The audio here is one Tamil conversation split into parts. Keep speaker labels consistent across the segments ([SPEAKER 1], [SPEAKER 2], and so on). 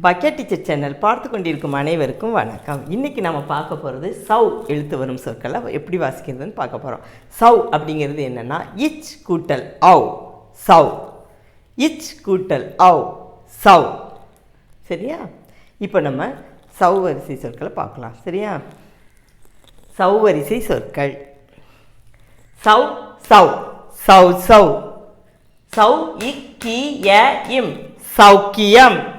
[SPEAKER 1] பக்கெட் டீச்சர் சேனல் பார்த்து கொண்டிருக்கும் அனைவருக்கும் வணக்கம். இன்றைக்கி நம்ம பார்க்க போகிறது சவ் எழுத்து வரும் சொற்களை. எப்படி வாசிக்கிறதுன்னு பார்க்க போகிறோம் சவ் அப்படிங்கிறது என்னென்னா இச் கூட்டல் அவ் சவ். இச் கூட்டல் அவ் சவ். சரியா? இப்போ நம்ம சவ் வரிசை சொற்களை பார்க்கலாம். சரியா? சவ் வரிசை சொற்கள். சவ் சவ் சவ் சவ். சௌ இக்கிய இம் சௌக்கியம்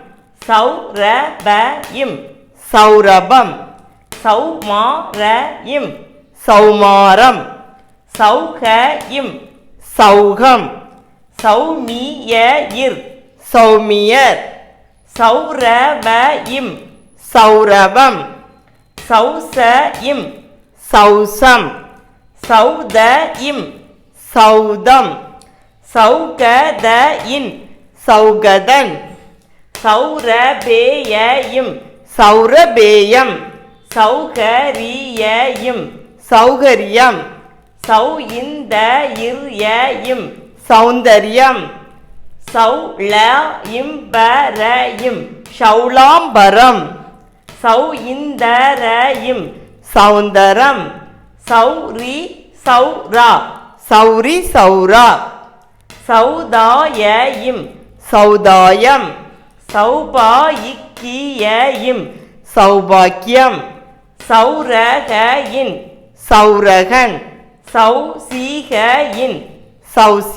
[SPEAKER 1] சௌரபம் சௌரபம். சௌமாரயம். சௌமாரம். சௌகயம். சௌகம். சௌமியர் சௌமியர். சௌரவ இம் சௌரபம் சௌச சௌசம். சௌத இம் சௌதம். சௌகத இன் சௌகதன். சௌரபேயம் சௌரபேயம். சௌகரியம் சௌகரியம். சௌ இந்த இர்யம் சௌந்தர்யம். சௌல இம்பரயும் ஷௌலாம்பரம் சௌ இந்தரயும் சௌந்தரம். சௌரி சௌரா சௌரி சௌரா சௌதாயம் சௌதாயம். சௌபாயிக்கியம் சௌபாக்கியம் சௌரகின் சௌரகன் சௌசீகின் சௌசி